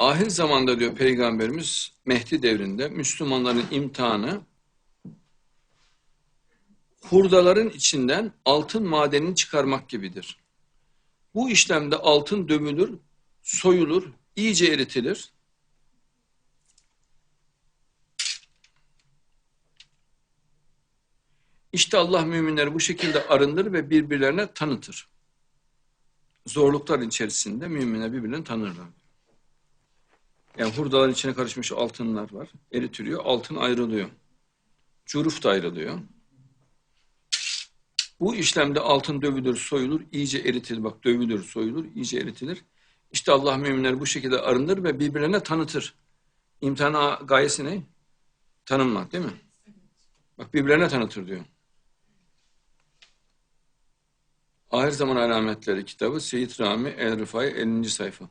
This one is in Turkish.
Ahir zamanda diyor Peygamberimiz Mehdi devrinde Müslümanların imtihanı hurdaların içinden altın madenini çıkarmak gibidir. Bu işlemde altın dömülür, soyulur, iyice eritilir. İşte Allah müminleri bu şekilde arındır ve birbirlerine tanıtır. Zorluklar içerisinde müminler birbirlerini tanırlar. Yani hurdaların içine karışmış altınlar var. Eritiliyor, altın ayrılıyor. Curuf da ayrılıyor. Bu işlemde altın dövülür, soyulur, iyice eritilir. Bak dövülür, soyulur, iyice eritilir. İşte Allah müminleri bu şekilde arındır ve birbirlerine tanıtır. İmtihan gayesi ne? Tanınmak değil mi? Bak birbirlerine tanıtır diyor. Ahir Zaman Alametleri kitabı Seyit Rami El Rıfai 50. sayfa.